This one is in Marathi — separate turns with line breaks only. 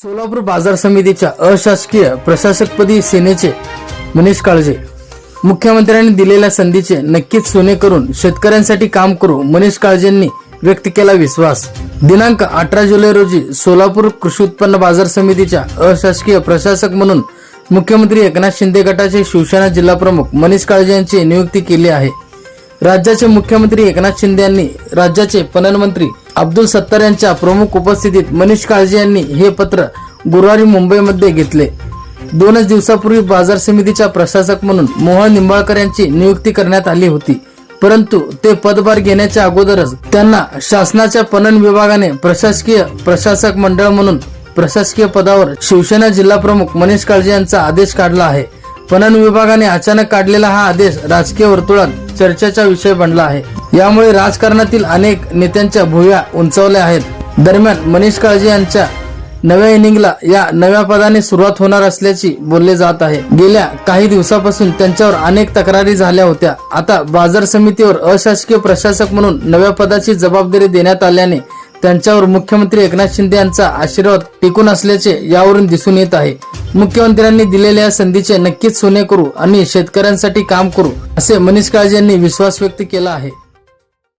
सोलापूर बाजार समितीच्या अशासकीय प्रशासकपदी सेनेचे मनीष काळजे मुख्यमंत्र्यांनी दिलेल्या संधीचे नक्कीच सोने करून शेतकऱ्यांसाठी काम करू मनीष काळजेंनी व्यक्त केला विश्वास. दिनांक अठरा जुलै रोजी सोलापूर कृषी उत्पन्न बाजार समितीच्या अशासकीय प्रशासक म्हणून मुख्यमंत्री एकनाथ शिंदे गटाचे शिवसेना जिल्हा प्रमुख मनीष काळजे यांची नियुक्ती केली आहे. राज्याचे मुख्यमंत्री एकनाथ शिंदे यांनी राज्याचे पणन मंत्री अब्दुल सत्तार यांच्या प्रमुख उपस्थितीत मनीष काळजे यांनी हे पत्र गुरुवारी मुंबईमध्ये घेतले. दोनच दिवसापूर्वी बाजार समितीच्या प्रशासक म्हणून मोहन निंबाळकर यांची नियुक्ती करण्यात आली होती. परंतु ते पदभार घेण्याच्या अगोदरच त्यांना शासनाच्या पणन विभागाने प्रशासकीय प्रशासक मंडळ म्हणून प्रशासकीय पदावर शिवसेना जिल्हा प्रमुख मनीष काळजे यांचा आदेश काढला आहे. पणन विभागाने अचानक काढलेला हा आदेश राजकीय वर्तुळात चर्चेचा विषय बनला आहे. यामुळे राजकारणातील अनेक नेत्यांच्या भुव्या उंचावल्या आहेत. दरम्यान मनीष काळजे यांच्या नव्या इनिंगला या नव्या पदाने सुरुवात होणार असल्याची बोलले जात आहे. गेल्या काही दिवसापासून त्यांच्यावर अनेक तक्रारी झाल्या होत्या. आता बाजार समितीवर अशासकीय प्रशासक म्हणून नव्या पदाची जबाबदारी देण्यात आल्याने त्यांच्यावर मुख्यमंत्री एकनाथ शिंदे यांचा आशीर्वाद टिकून असल्याचे यावरून दिसून येत आहे. मुख्यमंत्र्यांनी दिलेल्या या संधीचे नक्कीच सोने करू आणि शेतकऱ्यांसाठी काम करू असे मनीष काळजे यांनी विश्वास व्यक्त केला आहे.